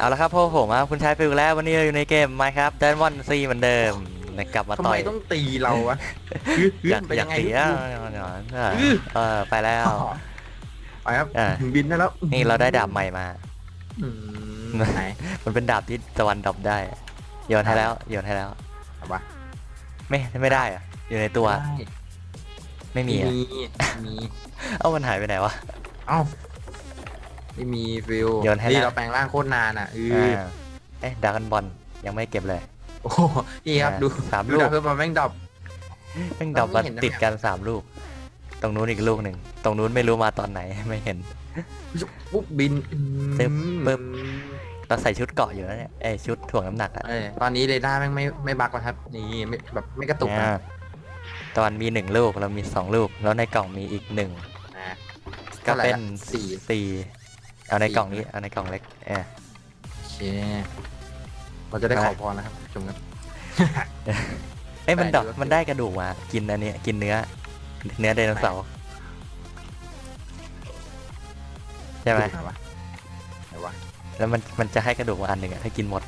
เอาละครับพวกผมครับคุณชายฟิวแล้ววันนี้เราอยู่ในเกม Minecraft d ดนวอนซีเหมือนเดิมกลับมาทำต่ไมอยต้องตีเราวะคือคืออยากเป็นอยายักงไงเสียคือเออไปแล้วไปครับอ่าถึงบินได้แล้วนี่เราได้ดาบใหม่มาอืมไหนมันเป็นดาบที่ตะวันดรอปได้โยนให้แล้วโยนให้แล้วเอาวะไม่ไม่ได้อะอยู่ในตัวได้ไม่มีอะมีมี เอ้ามันหายไปไหนวะเอ้า ไม่มีฟิลโยนให้แล้วนี่เราแปลงร่างโคตรนานอะเอออ่าเอ๊ะดากันบอลยังไม่เก็บเลย โอ้โหนี่ครับอ่าดูสามดูลูก ดาวเพิ่มมาแม่งดับแม่งดรอปไม่มาเห็นนะ ติดกันสามลูก ตรงนู้นอีกลูกหนึ่ง ตรงนู้นไม่รู้มาตอนไหน ไม่เห็น ปุ๊บบินตึ๊บปึ๊บอืมเราใส่ชุดเกาะอยู่แล้วเนี่ยไอยชุดถ่วงน้ำหนักอะเออตอนนี้เรดาร์แม่งไม่ไม่บักแล้วครับ นี่ไม่แบบไม่กระตุกอ่านะตอนมีหนึ่งลูกเรามีสองลูก แล้วในกล่องมีอีกหนึ่งนะก็ท่าไหร่เป็นละสี่สี่ เอาในสี่กล่องนี้ เอาในกล่องเล็กเออโอเคเราจะได้ไปขอพรนะครับชมครับ เอ้ยมันไปดอกดูว่ามันได้กระดูกมา กินอันเนี้ยกินเนื้อ เนื้อไดโนเสาร์ใช่ไหมไหนวะไหนวะแล้วมันมันจะให้กระดูกมาอันหนึ่งอะถ้ากินหมด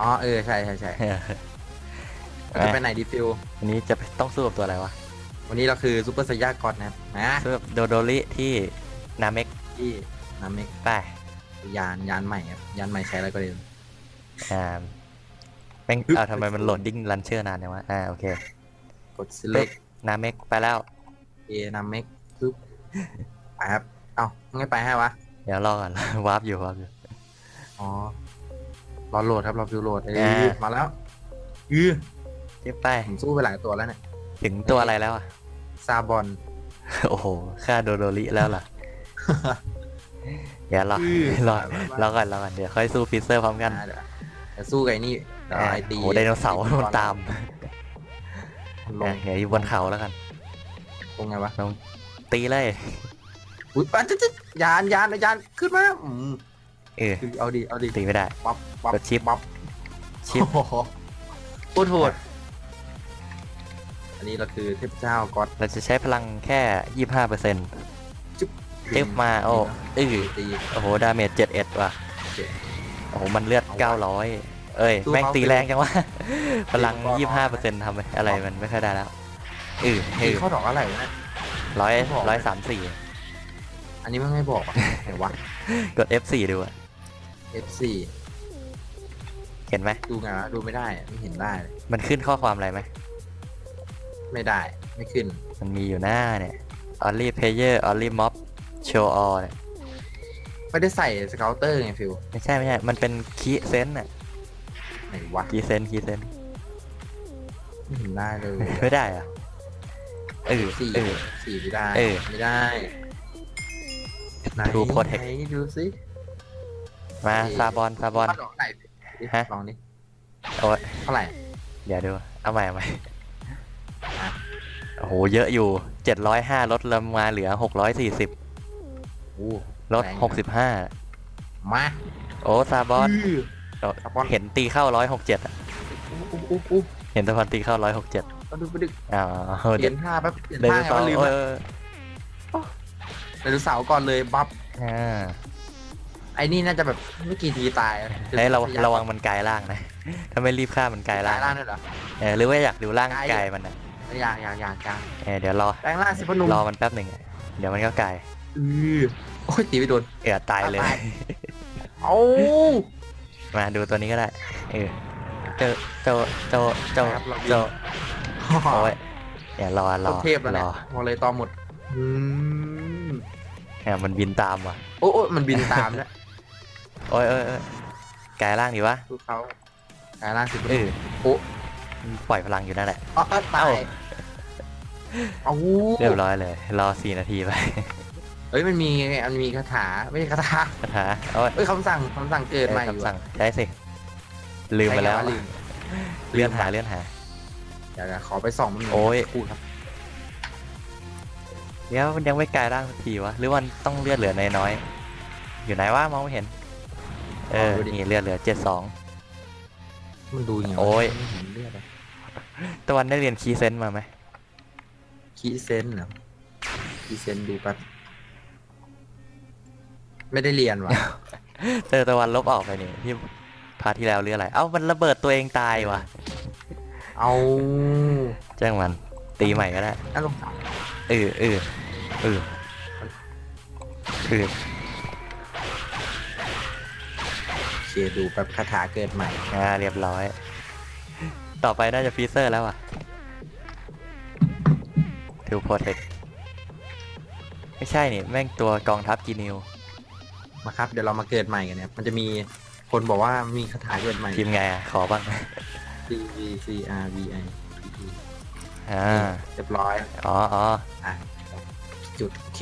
อ๋อ เออ ใช่ใช่ใช่เออเราจะไปไหนดีฟิลวันนี้จะไปต้องสู้กับตัวอะไรวะ วันนี้เราคือซูเปอร์ไซย่ากอนนะครับนะสู้กับโดโดริที่นาเมกที่ นาเมกไปยานยานใหม่ครับยานใหม่ใช้อะไรก็เดิมอ่าแม่งเอาทำไมมันโหลดดิ้งลันเชอร์นานเนี่ยวะอ่าโอเคกด select นาเมกไปแล้ว A นาเมกปึ๊บไปครับเอ้าไม่ไปให้วะเดี๋ยวรอก่อนวาร์ปอยู่วาร์ปอยู่อ๋อรอโหลดครับรอฟิลโหลดเออ่าอมาแล้วอือจิ๊บไปผมสู้ไปหลายตัวแล้วเนี่ยถึงตัวอะไรแล้วอะซาบอน โอ้โหฆ่าโดโดริแล้วเห รออย่ารออื้อรอรอก่อนรอก่อนเดี๋ยวค่อยสู้ฟิเซอร์พร้อมกันอ่าเดี๋ยวเดี๋ยวสู้กับไอ้นี่เดี๋ยวอ่าไอ้ตีโอ้โหไดโนเสาร์มันตามลอะงเดี๋ยวอยู่บนเขาแล้วกันลงไงวะตีเลยอุ้ยปะจ๊ะจ๊ะยานยานยานขึ้นมาอืมเออคือเอาดิเอาดิตีไม่ได้ปั๊บปั๊บกดชิปปั๊บชิปโอ้โหโคตรโหดอันนี้เราคือเทพเจ้าก็อดเราจะใช้พลังแค่ยี่ห้าเปอร์เซ็นต์ จึ๊บมาโอ้เออตีโอ้โหดาเมจเจ็ดเอ็ดว่ะโอเคโอ้โหมันเลือดเอาวะเก้าร้อยเอ้ยสู้แม่งเขาตีสิแรงจังวะพลังตียี่เขาห้าก่เปออร์นเซ็นต์ทำไปอะไรมันไม่ค่อยได้แล้วเออเอตีอเข้าดอกอะไรวะเนี่ยร้อยไม่บอกร้อยสามสี่อันนี้มันไม่บอกอะไหนวะกด F4 ดูอะ F4 เห็นไหมดูไงวะดูไม่ได้อะไม่เห็นได้เลยมันขึ้นข้อความอะไรไหมไม่ได้ไม่ขึ้น มันมีอยู่หน้าเนี่ย only player only mob show all เนี่ยไม่ได้ใส่สเกลเตอร์ไงฟิวไม่ใช่ไม่ใช่ มันเป็นคีย์เซนต์อะไหนวะคีย์เซนต์คีย์เซนต์ไม่เห็นได้เลยไม่ได้เหรอะเออสี่เออสี่ไม่ได้เออไม่ได้ไหน True Protect ไหนดูสิมาเออซาบอนซาบอนดอกไหนดิฮะลองดิโอ้ยเท่าไหร่เดี๋ยวดูเอาใหม่เอาใหม่อะโอ้โหเยอะอยู่เจ็ดร้อยห้าลดลงมาเหลือหกร้อยสี่สิบ โอ้ลดแรงอยู่หกสิบห้ามาโอ้ซาบอนอื้อ ซาบอน เห็นตีเข้าร้อยหกเจ็ดอะอู้อู้อู้อู้เห็นตะพันตีเข้าร้อยหกเจ็ดมาดูไปดึกอ๋อเปลี่ยนท่าแป๊บเปลี่ยนเดินท่าไงต่อวะลืมเออะอไดโนเสาร์ก่อนเลยบัฟอ่าไอ้นี่น่าจะแบบไม่กี่ทีตายอะเฮ้ยเราจะระวังมันกลายร่างนะ ถ้าไม่รีบฆ่ามันกลายกลาร่ายงร่างด้วยเหรอ เออหรือว่าอยากดูร่างกลาย กายมันนะอย่างอย่างอย่างอย่างเออเดี๋ยวรอแปลงร่างสิพอหนุ่มรอมันแป๊บหนึ่งอะเดี๋ยวมันก็กลาย อือโอ้ยตีไม่โดนเออตายเลยตายเอามาดูตัวนี้ก็ได้เออเจอเจอเจอเจอครับเราเจอโอ้ยเดี๋ยวรอรอโคตรเทพแล้วรเนี่ยอพอเลยต่อหมดอืมเนี่ยมันบินตามว่ะโอ้โอ้มันบินตามแล้วโอ้ยโอ้ยโอ้ยกลายร่างดีวะดูเขากลายร่างสิพอหเอนุ่มอโอ้ปล่อยพลังอยู่นั่นแหละ อ๋อตายเอาเรียบร้อยเลย รอสี่นาทีไป เอ้ยมันมีมันมีคาถาไม่ใช่คาถาคาถาโอ้ยเอ้ยคำสั่งคำสั่งเกิดใหม่อยู่คำสั่งได้สิ ลืมไปแล้วใครวะลืมเลื่อนหาเลื่อนหา เดี๋ยวๆขอไปส่องมันหน่โอ้ยพูดครับเดี๋ยวมันยังไม่กลายร่างสักทีวะ หรือมันต้องเลือดเหลือน้อยๆอยู่ไหนวะมองไม่เห็น เออ นี่เลือดเหลือเจ็ดสอง มันดูอย่างโอ้ยไม่เห็นเลือดอะตะวันได้เรียนคีย์เซนต์มาไหมคีเซนเหรอคีเซนดูแป๊บ ไม่ได้เรียนว่ะเจอตะวันลบออกไปนี่ที่พาร์ทที่แล้วหรืออะไร เอ้ามันระเบิดตัวเองตายว่ะเอาแจ้งมัน ตีใหม่ก็ได้ น่าสงสารเออเออเออเออโอเคดูแบบคาถาเกิดใหม่ อ่าเรียบร้อย ต่อไปน่าจะฟีเซอร์แล้วอะทูโปรเทคไม่ใช่นี่ แม่งตัวกองทัพกีนิว มาครับ เดี๋ยวเรามาเกิดใหม่กันเนี่ย มันจะมีคนบอกว่ามีคาถาเกิดใหม่ ทีมไงอะขอบ้าง C V C R V I P E อ่าเรียบร้อยอ๋ออ๋ออะจุดโอเค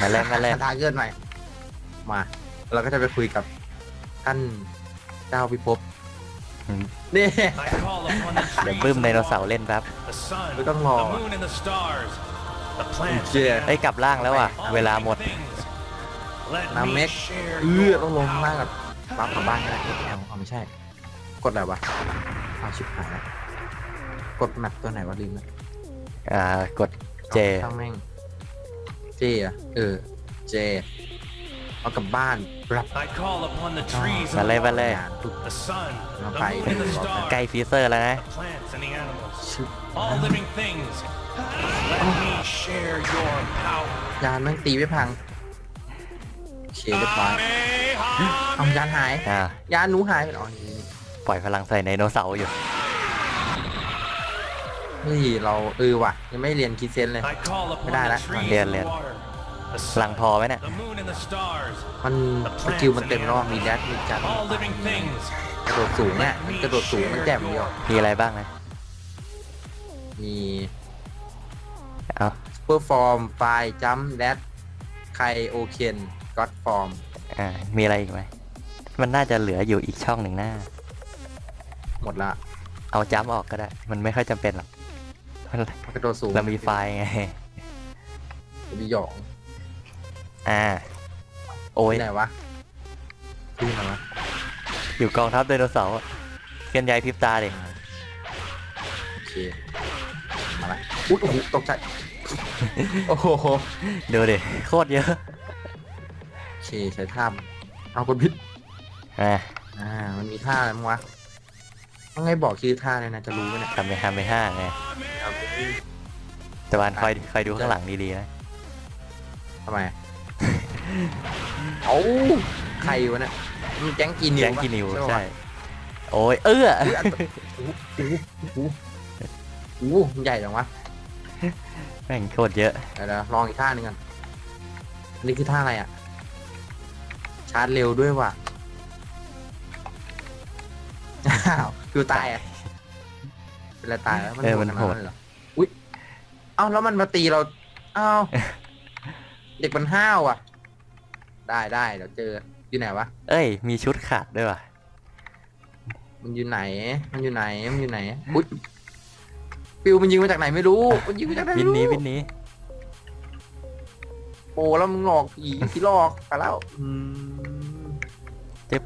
มาเล่นมาเล่นคาถาเกิดใหม่ มา เราก็จะไปคุยกับท่านเจ้าพิภพอืมนี่ I call upon the เดี๋ยว trees บึ้มไดโน of เสาร์เล่นแป๊บ the sun, ไม่ต้องรอ the moon and the stars, the plants เจ and เอ้ยกลับล่างแล้วอะ all เวลาหมด living things. Let น้ำ me เม็ก share เออ your ต้องลงมาก power. กับรับกลับบ้านก็ได้กดแอลเอาไม่ใช่ กดอะไรวะเอาชิบหายแล้วกดแมปตัวไหนวะลืมแล้วอ่ากดเจช่างแม่งเจอะเออเจเอากลับบ้านรับ I call upon the trees มา of เลย the มาเลย the sun, the มา moon ไป and the stars, ใกล้ฟีเซอร์แล้วนะ the plants and the animals, ชิบ all living things. Let me share your power. ยานแม่งตีไม่พังโอ เคเรียบร้อยเอายานหายอ่ายานหนูหายไปอ๋อนี่ปล่อยพลังใส่ไดโนเสาร์อยู่เฮ้ยเราเออว่ะ ยังไม่เรียนคิดเซนเลย I call upon Cái này the đấy. trees Liền, of liền. water, the พลัง sun, พอไหมเนี่ย the moon and the stars, มันสกิลมันเต็มแล้วอะมีแดดมีจัด all living things. กระโดดสูงเนี่ยมันกระโดดสูงมันแจ่มเดียวมีอะไรบ้างนะมีเอาเปอร์ฟอร์มไฟจัมแดดไคโอเคน ก็อดฟอร์มอ่ามีอะไรอีกไหมมันน่าจะเหลืออยู่อีกช่องหนึ่งหน้า หมดละเอาจัมป์ออกก็ได้ มันไม่ค่อยจำเป็นหรอกมันมันกระโดดสูงเรามีไฟล์ไงมีหยอง อ่า โอ้ยที่ไหนวะที่ไหนวะอยู่กองทัพไดโนเสาร์อะเคลื่อนย้ายพริบตาเด็โอเค มาละอุ๊ยโอ้โหตกใจ โอ้โหดูดิโคตรเยอะโอ เคใช้ท่าเอาคนพิษอ่าอ่า มันมีท่าอะไรมั้งวะต้องไงบอกชื่อท่าเลยนะจะรู้ไหมเนี่ยทำไปทำไปห้าไงแต่วันคอยคอยดูข้างหลังดีๆนะทำไมเอาใครวะเนี่ยมีแก๊งกินนิวแจ้งกินิวปะใช่ปะโอ้ยเอื้ออุ๊ยอันโอ้โหโอ้โหโอ้โหมันใหญ่จังวะแม่งโคตรเยอะเดี๋ยวๆลองอีกท่าหนึงก่อนอันนี้คือท่าอะไรอะชาร์จเร็วด้วยว่ะอ้าวดูตายอะเป็นอะไรตายแล้วมันเออโหดมันขนาดโหดนั้นเลยเหรออุ้ยเอ้าแล้วมันมาตีเราเอ้าเด็กมันห้าวอะ ได้ได้เดี๋ยวเจออยู่ไหนวะเอ้ย มีชุดขาดด้วยว่ะ มันอยู่ไหน มันอยู่ไหนมันอยู่ไหนอุ้ยปิวมันยิงมาจากไหนไม่รู้ มันยิงมาจากไหนวิไม่นรู้นี้วินนี้ โอ้แล้วมึงหลอกอีที่หลอกไปแล้วอืมเจ็บ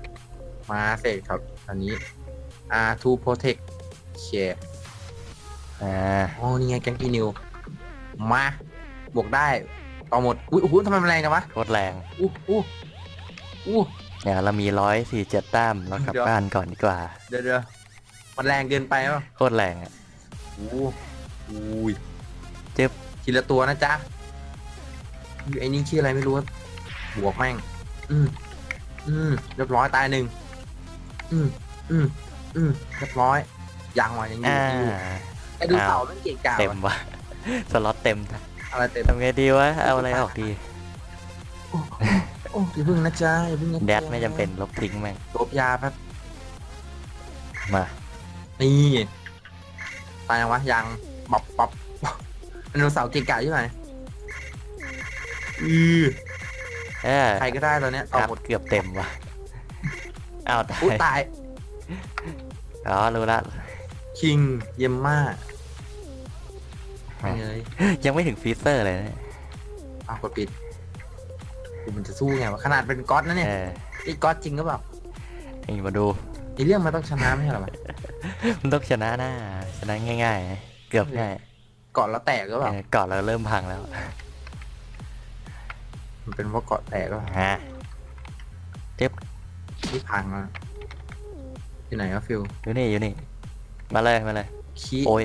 มาเสร็จครับ อันนี้ R to protect โอเคอ่าอ๋อนี่ไงแกงกีนิว มาบวกได้ต่อหมดอุ้ยโอ้โหทำไมมันแรงจังวะโคตรแรงอู้อู้อู้เนี่ยเรามีร้อยสี่เจ็ดแต้มเรากลับเดี๋ยวบ้านก่อนดีกว่า เดี๋ยวเดี๋ยวมันแรงเกินไปป่ะโคตรแรงอะอู้อุ้ยเจ็บทีละตัวนะจ๊ะอุ๊ย ไอ้นี่ชื่ออะไรไม่รู้อะบวกแม่ง อืมอืมเรียบร้อยตายหนึ่งอืมอืมอืมเรียบร้อยยังวะยังอยู่อ่ายังอยู่ไอ้ดูเต่ามันเก่งกาเต็มวะว่ะสล็อตเต็มอะไรเต็มทำไงดีวะ เอาอะไรออกดี โอ้อย่าเพิ่งนะจ๊ะอย่าเพิ่งนะจ๊ะแดดไม่จำเป็นลบทิ้งแม่ง ลบยาแป๊บมา นี่ตายยังวะยังบับบับไดโนเสาร์เก่งกาใช่ไหม อือเออใครก็ได้ตอนเนี้ยคเอารับหมดเกือบเต็มว่ะอ้าวตาอุ้ยยตายอ๋อรู้ละคิงเยมม่าเฮ้ยยังไม่ถึงฟีเซอร์เลยนะเอากดปิดคือมันจะสู้ไงวะขนาดเป็นก๊อตนะเนี่ยเออนี่ก๊อตจริงหรือเปล่านี่มาดู ไอเรื่องมันต้องชนะไม่ใช่เหรอวะมันต้องชนะหน้าชนะง่ายๆเกือบง่ายเกาะแล้วแตกหรือเปล่าเออก่อนเราเริ่มพังแล้ว มันเป็นเพราะเกาะแตกหรือเปล่าฮะเจ็บนี่พังแล้วอยู่ไหนวะฟิลอยู่นี่อยู่นี่ มาเลยมาเลยขี้โอ้ย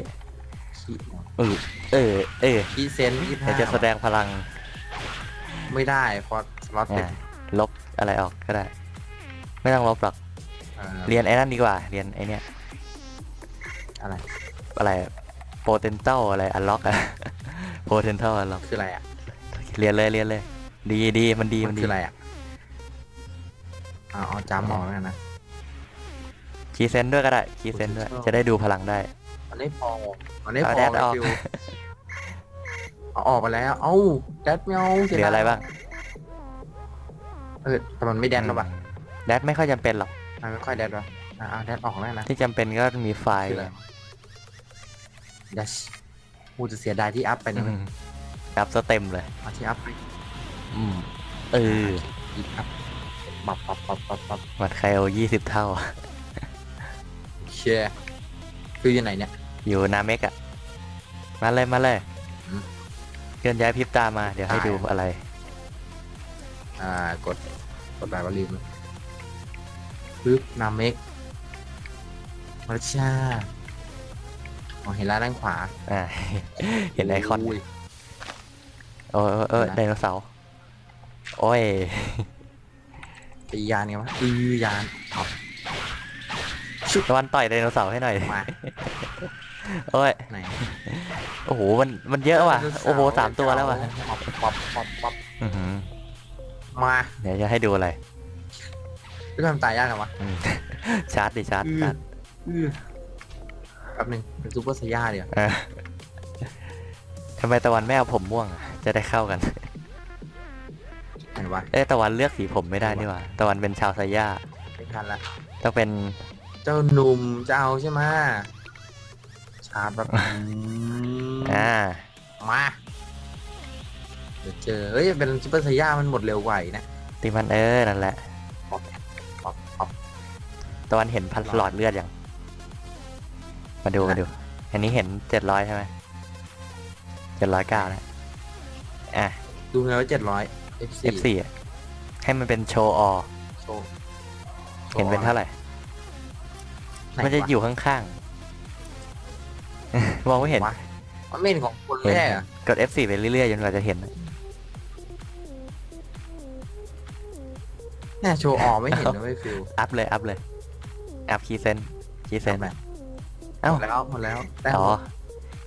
ขี้เออเออเออขี้เซนยี่เดี๋ยวจะแสดงพลัง ไม่ได้เพราะสล็อตติดอ่าลบอะไรออกก็ได้ ไม่ต้องลบหรอกเอ่อเรียนไอ้นั่นดีกว่า เรียนไอ้เนี้ยอะไร อะไรโปรเทนเต้อะไรอันล็อกอะโปรเทนเต้อันล็อกคืออะไรอะเรียนเลยเรียนเลย ดีดีมันดีมัมันนดีคืออะไรอะเอาเอาจำออกแล้วกันนะคีย์เซนด้วยก็ได้คีย์เซนด้วย Potential จะได้ดูพลังได้ มันไม่พอมันไม่พเอาอแดดไงออกฟิวเอาออกไปแล้ว เอ้าแดดไม่เอาเหลืออะไรบ้างเออแต่มันไม่แดดแล้วป่ะแดดไม่ค่อยจำเป็นหรอก มันไม่ค่อยแดดวะอะเอาแดดออกแล้วนะ ที่จำเป็นก็มีไฟล์คืออะไร ดัชกูจะเสียดายที่อัพไปอืนะเว้ยมอัพซะเต็มเลยเอาที่อัพไป อืมเอออีกอัพปับปับปับปับปับวัดไคโอยี่สิบเท่า เชียร์ฟิวอยู่ไหนเนี่ย อยู่นาเมกอะมาเลยมาเลยอืมเคลื่อนย้ายพริบตามา เดี๋ยวให้ได้ ดูอะไร อ่ากดกดแบบว่าลืมเลยปึ๊บนาเมกมาชาอ๋อเห็นแล้วด้านขวาอ่า เห็นไอคอนโยโอ้ยโอ้ยโอ้ยนะ ไดโนเสาร์ โอ้ยตียานไงวะอือยานเอาชุบตะวันต่อยไดโนเสาร์ให้หน่อยมาโอ้ยไหนโอ้โหมันมันเยอะว่ะโอ้โหสามตัวแล้วว่ะปับปับปับปับอื้อหือมาเดี๋ยวจะให้ดูอะไรไม่ทำตายยากกันวะอืมชาร์จดิชาร์จอืมชาร์จอือแป๊บหนึงเป็นซูเปอร์ไซย่าเดี๋ยวเออทำไมตะวันไม่เอาผมม่วงอะจะได้เข้ากัน ไหนวะเอ้ยตะวันเลือกสีผมไม่ได้นี่หว่าตะวันเป็นชาวไซย่าไม่ทันละต้องเป็นเจ้าหนุ่มจะเอาใช่ไหมชาร์จแบบอ่ามาเดี๋ยวเจอเฮ้ยเป็นซูเปอร์ไซย่ามันหมดเร็วกว่าอีกนะตีมันเออนั่นแหละป๊อปป๊อปป๊อปตะวันเห็นพันหลอดเลือดยังมาดูนะมาดู อันนี้เห็นเจ็ดร้อยใช่ไหมเจ็ดร้อยเก้าแล้วอะดูไงว่าเจ็ดร้อย F4 F4 อะให้มันเป็นโชว์ออโชว์เห็นเป็นเท่าไหร่ ไหมันจะวอยู่ข้างๆ มองไม่เห็น วะมันไม่เห็นของคนเห็นแร่อะกด F4 ไปเรื่อยๆจนกว่าจะเห็นแน่โชว์ออไม่เห็นนะไม่ฟิลอัพเลย อัพเลย อัพคีเซนคีเซนทำไมเอ้า หมดแล้วหมดแล้วแต้มอ๋อ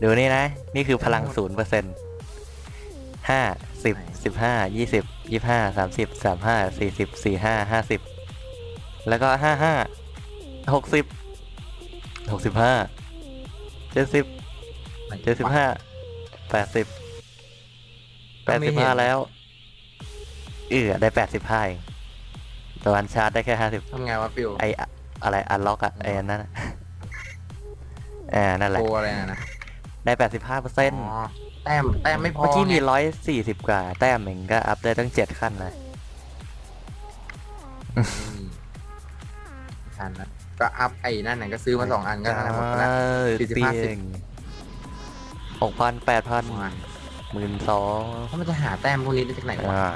ดูนี่นะ นี่คือพลังศูนย์เปอร์เซ็นต์ห้า สิบไหนสิบห้ายี่สิบยี่ห้าสามสิบสามห้าสี่สิบสี่ห้าห้าสิบแล้วก็ห้าห้าหกสิบหกสิบห้าเจ็ดสิบไหนเจ็ดสิบห้าแปดสิบแปดไม่สิบเห็ห้านแล้วเออได้แปดสิบห้าเองตะวันชาร์จได้แค่ห้าสิบทำไงวะฟิลไออะอะไรอันล็อกอะไออันนั้นอะอ่านั่นแหละโชว์อะไรนะนะได้แปดสิบห้าเปอร์เซ็นต์อ๋อ แต้มแต้มไม่พอเมื่อกี้มีไงร้อยสี่สิบกว่า แต้มเองก็อัพได้ตั้งเจ็ดขั้นนะอืมไม่ทันนะก็อัพไอ้นั่นน่ะก็ซื้อมาสองอันก็ทั้งหมดแล้วสี่สิบเปีห้าสิบยงหกพันแปดพันมาหมื่นสองถ้ามันจะหาแต้มพวกนี้ได้จากไหนวะอ่า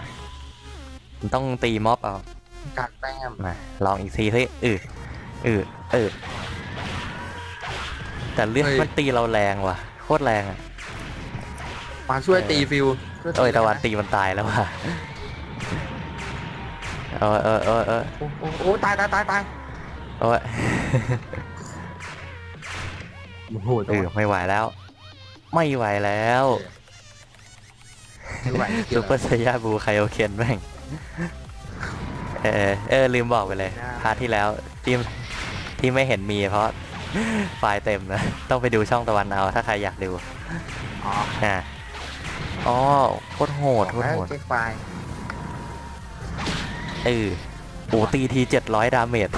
มันต้องตีม็อบเอา การแต้มมาลองอีกทีสิเออเออเออแต่เลือดเฮ้ยมันตีเราแรงว่ะ โคตรแรงอะ มาช่วยตีฟิลช่วยตีโอ้ยตะวันะตีมันตายแล้วว่ะเออเออเออเออโอ้โอ้โอ้ตายตายตายตายโอ้ยโอ้โหเออไม่ไหวแล้ว ไม่ไหวแล้วไม่ไหวจริงๆซูเปอร์ไซยาบูไคโอเคนแม่งเออเออลืมบอกไปเลยพาร์ทที่แล้วที่ที่ไม่เห็นมีเพราะไฟล์เต็มนะ ต้องไปดูช่องตะวันเอาถ้าใครอยากดูอ๋ออะ อ๋อโคตรโหดโคตรแล้วโหดเช็คไฟล์เออโอ้ตีทีเจ็ดร้อยดาเมจ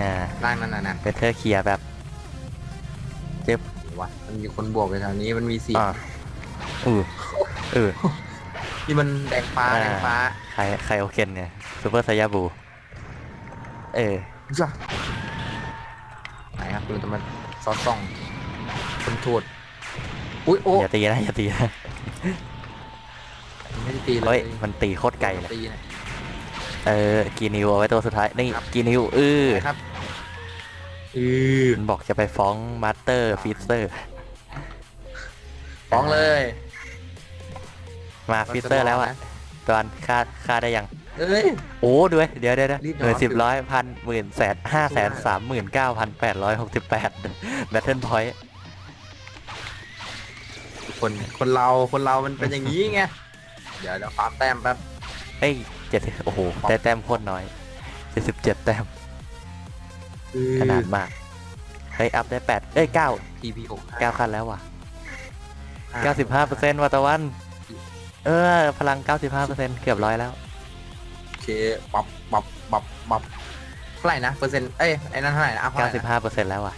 อ่าร่างนั้นน่ะนะเป็นเธอเคลียร์แบบวะมันมีคนบวกไปแถวนี้มันมีสีอ่าเออเออ ที่มันแดงฟ้าอ่า แดงฟ้าใครใครโอเคนเนี่ยซูเปอร์ไซยาบู เออ จ้ะไหนครับดูแต่มันซอสส่องคนทูด อุ้ยโอ้อย่าตีนะอย่าตีนะไม่ได้ตีเลเฮ้ยยมันตีโคตรไกลเลยตีนะ เออกีนิวเอาไว้ตัวสุดท้ายนี่กีนิวเออครับอือมันบอกจะไปฟ้องมาสเตอร์ฟิเซอร์ ฟ้องเลยมาฟิเซอร์แล้วอะตอนค่าค่าได้ยัง เอ้ย โอ้ด้วยเดี๋ยวเดี๋ยวเดี๋ยวรีบหมื่นนอนสิบร้อยพันหมื่นแสนห้าแสนสามหมื่นเก้าพันแปดร้อยหกสิบแปดแบทเทิลพอยต์ คนคนเราคนเรามันเป็นอย่างนี้ไงเดี๋ยวเดี๋ยวฟาร์มแต้มแป๊บเอ้ยเจ็ดโอ้โหได้แต้มโคตรน้อยเจ็ดสิบเจ็ดแต้มอือขนาดมากเฮ้ยอัพได้แปดเอ้ยเก้า TP หกเก้าขั้นแล้วว่ะเก้าสิบห้าเปอร์เซ็นต์วัตะวัน เออ พลังเก้าสิบห้าเปอร์เซ็นต์เกือบร้อยแล้วโอเคปับปับปับปับเท่าไหร่นะเปอร์เซ็นต์เอ้ยไอ้นั่นเท่าไหร่นะอัพเท่าไหเก้าร่สิบนะห้าเปอร์เซ็นต์แล้วว่ะ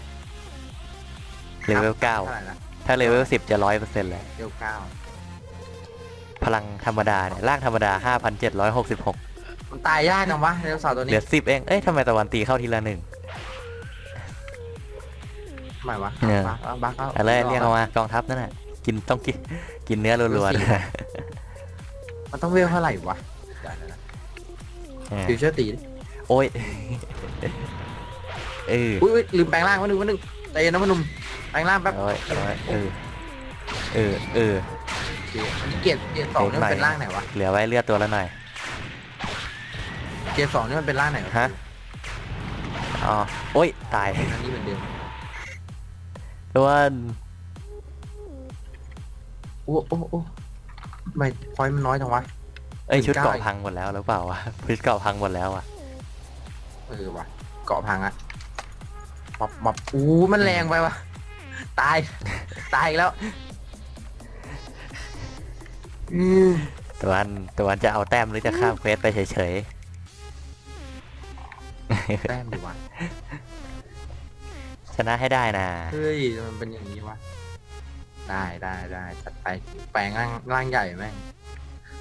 เลเวลเก้าเท่าไหร่นะถ้าเลเวลสิบจะร้อยเปอร์เซ็นต์เลยเลเวลเก้าพลังธรรมดาเนี่ยร่างธรรมดาห้าพันเจ็ดร้อยหกสิบหกมันตายยากจังวะไดโนเสาร์ตัวเหนี้ลือสิบเอง เอ้ยทำไมตะวันตีเข้าทีละหนึ่งทำไมวะเนี่ยบักบักบักอะไรเรียกเอามากองทัพนั่นน่ะ กินต้องกินกินเนื้อรัวๆเลยมันต้องเวลเท่าไหร่วะเดี๋ยวนะเออฟิวเจอร์ตีดิโอ้ยเอออุ้ยอุ๊ยลืมแปลงร่างวันหนึ่งวันหนึ่ง ใจเย็นนะพ่อหนุ่มแปลงร่างแป๊บโอ้ยโอ้ยเออ เออ เออโอเคอันนี้เกียร์เกียร์สองนี่มันเป็นร่างไหนวะเหลือไว้เลือดตัวละหน่อย เกียร์สองนี่มันเป็นร่างไหนวะฮะ อ๋อ โอ้ย ตายอันนี้เหมือนเดิมตะวันโอ้โอ้โอ้ทำไมพอยต์มันน้อยจังวะ เอ้ย ชุดเก้าเกราะพังหมดแล้วหรือเปล่าวะ ชุดเกราะพังหมดแล้วอะเออวะเกาะพังอะ บับบับอู้มันแรงไปวะตาย ตายอีกแล้วอืมตะวันตะวันจะเอาแต้มหรือจะข้ามเควสไปเฉยแต้มดีวะๆ ชนะให้ได้นะ เฮ้ยมันเป็นอย่างนี้วะได้ได้ได้จัดไปแปลงร่างร่างใหญ่แม่ง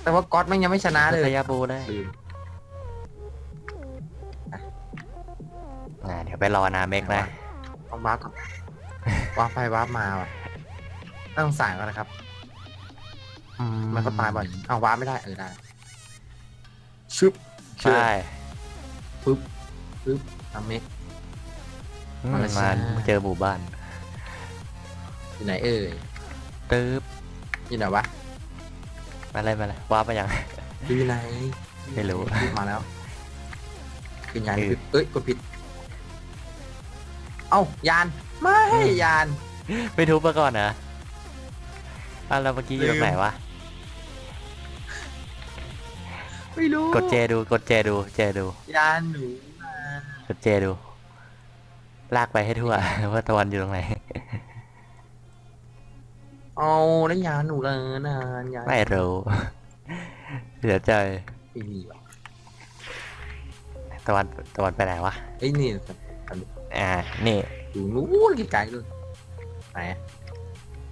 แต่ว่าก๊อตแม่งยังไม่ชนะเลยพยาบูเลยลืม อ่าเดี๋ยวไปรอนาเมกนะต้องวาร์ปก่อนวาร์ปไปวาร์ปมาว่ะน่าสงสารก็นะครับ มันก็ตายบ่อยเอาวาร์ปไม่ได้เออได้ชึบใช่ปึ๊บปึ๊บทำเมกอืมมาแล้วมาจ้าเจอหมู่บ้าน อยู่ไหนเอ่ยตึ๊บอยู่ไหนวะมาเลยมาเลยว่าไปยังอยู่ไหนไม่รู้มาแล้วคือยานเออผิดเอ้ยกดผิด เอ้ายานไม่ยานไม่ทุบมาก่อนนะอะแล้วเมื่อกี้อยู่ตรงไหนวะ ไม่รู้กดเจดู กดเจดู เจดู ยานหนูมากดเจดู ลากไปให้ทั่ว ว่าตะวันอยู่ตรงไหน เอาแล้วยานหนูเลยนะยานไม่รู้เสียใจไม่มีวะตะวันตะวันไปไหนวะเอ้ยนี่ อ่า นี่ อยู่นู้นไกลๆเลยไหนอะ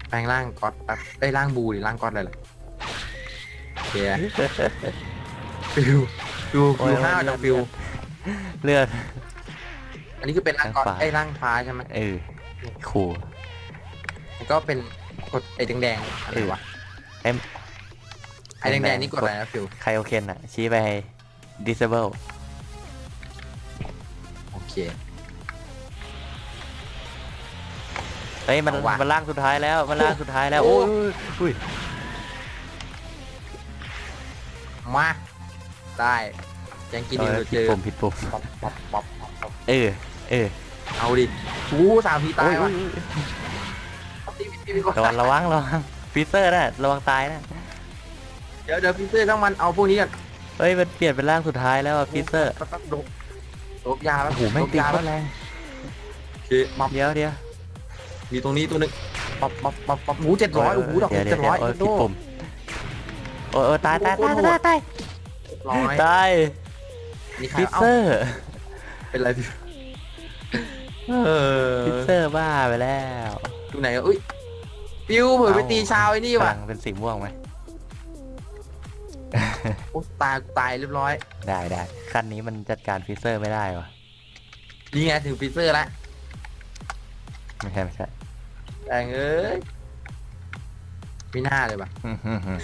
แปลงร่างก๊อตแป๊บเอ้ยร่างบูดิร่างก๊อตเลยเหรอโอเคฟิวฟิวโอ้ฟิยวห้าวจังฟิว เลือด อันนี้คือเป็นร่างก๊อตร่างฟ้าไอ้ยร่างฟ้าใช่ไหมเออขู่ แล้วก็เป็นกดไอ้แดงๆอะไรวะเอ็มไอ้แดงๆนี่กดอะไรนะฟิวไคโอเคนอะ ชี้ไป disable โอเค เฮ้ยมันเอาว่ะ มันล่างสุดท้ายแล้วมันล่างสุดท้ายแล้วโอ้ยอุ้ยมาได้แจงกินเอดีอเราผิเจดอปุ่มผิดปุ่มป๊อปป๊อปป๊อปป๊อปป๊อปเออเออเอาดิอู้สามพีตายโอ้ว่ะยตีตีตีระวังระวังระวังฟีเซอร์น่ะระวังตายนะเดี๋ยวเดี๋ยวพีเตอร์ต้องมันเอาพวกนี้กันเฮ้ยมันเปลี่ยนเป็นร่างสุดท้ายแล้วอะฟีเซอร์แป๊บๆโดบโดบยาแล้วโอ้โหแม่งตียาโคแล้วตรแรงโอเคมับเดี๋ยวเดี๋ยว มีตรงนี้ตัวหนึงป๊อปป๊อปป๊อปป๊อปหมูเจ็ดร้อยโอ้โหดอกเดี๋ยวเดี๋เจ็ยวดร้อยโอ้ยโด ผิดปุ่มโอ้ยโอ้ยตายตายตายตายตายร้อยตายนี่ใครฟีเอ้าเซอร์เป็นไรพี่เออฟีเซอร์บ้าไปแล้วดูไหนอะอุ้ยปิวเผื่อไปตีชาวไอ้นี่พว่ะลังเป็นสีม่วงไหมโอ้ตายตายเรียบร้อยได้ได้ขั้นนี้มันจัดการฟีเซอร์ไม่ได้วะนี่ไงถึงฟีเซอร์แล้วไม่ใช่ไม่ใช่ แรงเอ้ยไม่น่าเลยว่ะอื้อหือหือ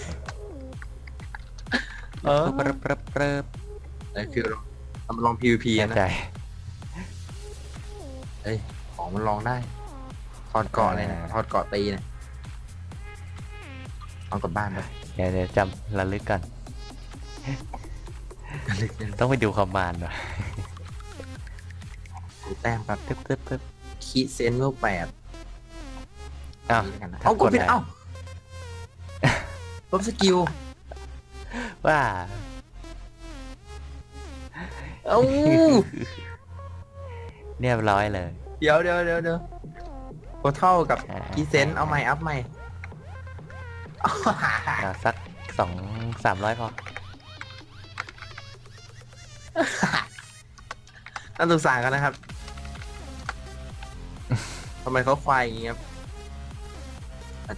เออปรึบปรึบปรึบไอ้ฟิวเรามาลอง PVP แน่นะใจเอ้ยของมันลองได้ถอดเกาะเลยนะอ่าถอดเกาะตีนะเอากลับบ้านไปเดี๋ยวเดี๋ยวจำระลึกกันลึกเลยต้องไปดูคอมมานด์ว่ะดูแต้มแบบตึ๊บตึ๊บตึ๊บคีเซนเวลแปด อ้าวนี่แล้วกันนะถ้าเอากดผิดกดอะไรเอ้าลบสกิลว่าเอ้าเรียบร้อยเลยเดี๋ยวเดี๋ยวเดี๋ยวเดี๋ยวโคเท่ากับอ่าคีเซนเอาใหม่อัพใหม่อ่าสักสองสามร้อยพอน่าสงสารกันนะครับทำไมเขาควายอย่างงี้ครับอะ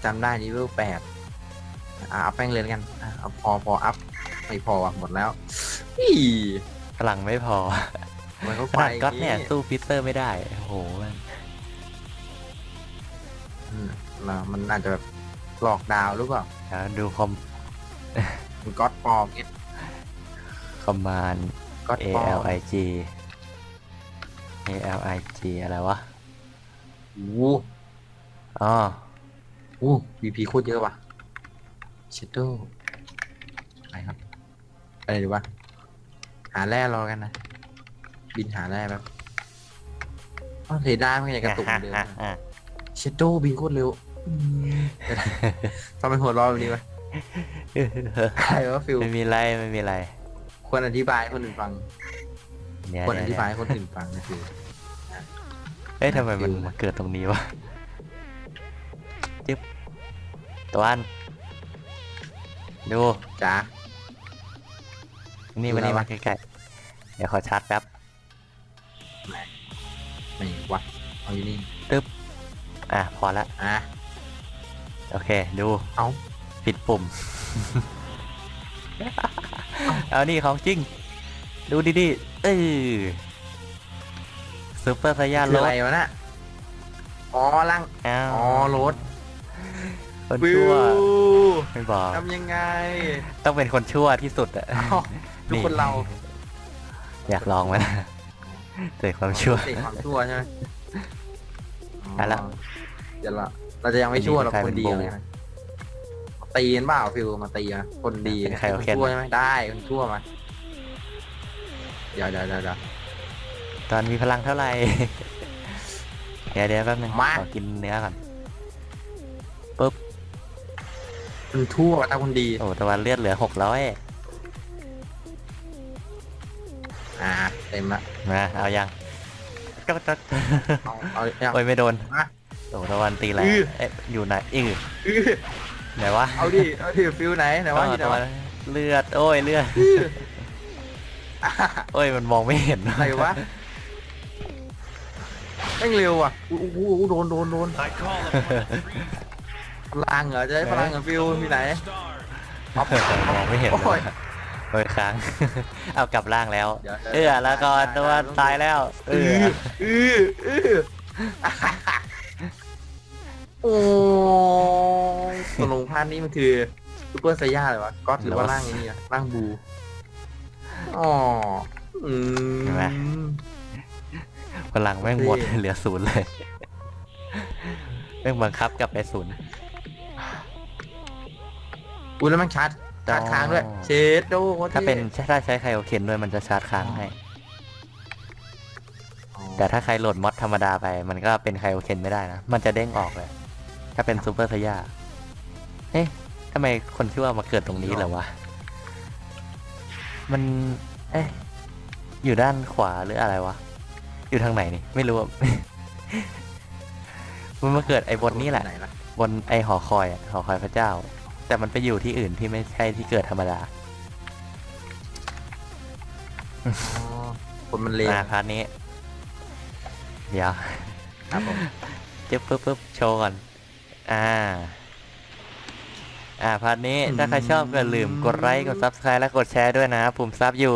จำได้นี่เวลแปดอะอัพแป้งเลยแล้วกันอะเอาพอพออัพไม่พออะหมดแล้วอีพลังไม่พอทำไมเขาขควานาดยก๊อตเนี่ยางงี้สู้พีเตอร์ไม่ได้ โอ้โหมันอืมมันมันอาจจะแบบหลอกดาวหรือเปล่าเดี๋ยวดูคอมมันก๊อตปลอมเงี้ยคอมมานด์ก๊อต A ปลอ L ม I G A L I G อะไรวะ โอ้โหอ๋อ โอ้บีพีโคตรเยอะว่ะเชดโดไปครับไปเลยดีวะ หาแร่รอกันนะ บินหาแร่แบบอ้าวเรดาร์มันยังกระตุกเหมือนเดิมอะอะเชดโดบินโคตรเร็วอืมทำไมหัวเร้อนแบบนี้วะอะใครวะฟิลไม่มีไรไม่มีไร ควรอธิบายให้คนอื่นฟังเดี๋ยวควรอเดี๋ยวธิเดี๋ยวบายให้คนอื่นฟังนะฟิลเอ้ยทำไมมันฟิวมาเกิดตรงนี้วะ จึ๊บตัวอันดูจ้านี่ดูมาอะไรนี่วะ มาใกล้ๆเดี๋ยวขอชาร์จแป๊บไม่วะเอาอยู่นี่อะพอละอะโอเค ดู เอาปิดปุ่ม เอานี่ของจริง ดูดิๆเออซูเปอร์ไซย่าคืโรออะไรดวะน่ะอ๋อล่างอ้าวอ๋อรถ คนฟิชั่ววไม่บอกทำยังไงต้องเป็นคนชั่วที่สุดอะเอ้าทุกคนเราอยากลองไหมล่ะเจอความชั่วเสกความชั่วใช่ไหมอะแล้วเดี๋ยวเราเราจะยังไม่ชั่วเราใครคเป็นนดีบูเลยนะตีกันเปล่าฟิวมาตีนะคนดีเป็นใครโอเคน ชั่วใช่ไหมได้คนชั่วมาเดี๋ยวเดี๋ยวเดี๋ยวเดี๋ยว ตอนมีพลังเท่าไหร่ เดี๋ยวเดี๋ยวแป๊บนึงมา ขอกินเนื้อก่อน คนชั่วตาคนดี โอ้ตะวันเลือดเหลือหกร้อยอ่าเต็มละมาเอายังก็ก็เอาเอาเอา โอ้ยไม่โดนมาโอ้ตะวันตีแรงอื้อ เอ๊ะอยู่ไหนอื้ออื้อไหนวะเอาดิเอาดิฟิวไหนไหนวะก็อยู่ไหนตะวัวะนเลือดโอ้ยเลือดอื้อโอ้ยมันมองไม่เห็นอะไรวะแม่งเร็วอะอู้หูอู้หูโดนโดนโดน I call upon the three พลังเหรอจะได้พลังกับฟิวมีไหน stars. มองไม่เห็นโอ้ยโอ้ยค้าง เอากลับร่างแล้ว เดี๋ยวเออแล้วก็ตะวันตายแล้ว เออืออ อืออือโอ้ยตกลงภาพนี้มันคือซูเปอร์ไซย่าเลยวะก็ถือว่าร่างไอ้นี่อะร่างบูอ๋ออืม เห็นไหม พลังแม่งหมด เหลือศูนย์เลย แม่งบังคับกลับไปศูนย์ อุ้ยแล้วมันชาร์จชาร์จค้างด้วยอ๋อเชดโดโคตรถ้าเป็นท่ถ้าใช้ไคโอเคนด้วยมันจะชาร์จค้างให้อ๋อแต่ถ้าใครโหลดมอดธรรมดาไป มันก็เป็นไคโอเคนไม่ได้นะ มันจะเด้งออกเลย ถ้าเป็นซูเปอร์ไซย่าเอ๊ะทำไมคนชื่อว่ามาเกิดตรงนี้เหรอวะ มัน เอ๊ะอยู่ด้านขวาหรืออะไรวะ อยู่ทางไหนนี่ ไม่รู้อะมันมาเกิดไอ้บนนี้แหละไหนล่ะบนไอหอคอยอะหอคอยพระเจ้า แต่มันไปอยู่ที่อื่นที่ไม่ใช่ที่เกิดธรรมดาอ๋อคนมันเลวมาพาร์ทนี้ เดี๋ยวครับผมจึ๊บปึ๊บปึ๊บโชว์ก่อน อ่า อ่า พาร์ทนี้ถ้าใครชอบก็อย่าลืมกดไลค์ กด subscribe และกดแชร์ด้วยนะปุ่มซับอยู่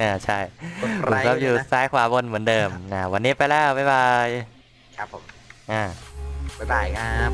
อ่า ใช่กดปุ่ไลมค์ซับอยู่ด้วยนะซ้ายขวาบนเหมือนเดิมนะวันนี้ไปแล้ว บ๊ายบาย ครับผม อ่า บ๊ายบายครับ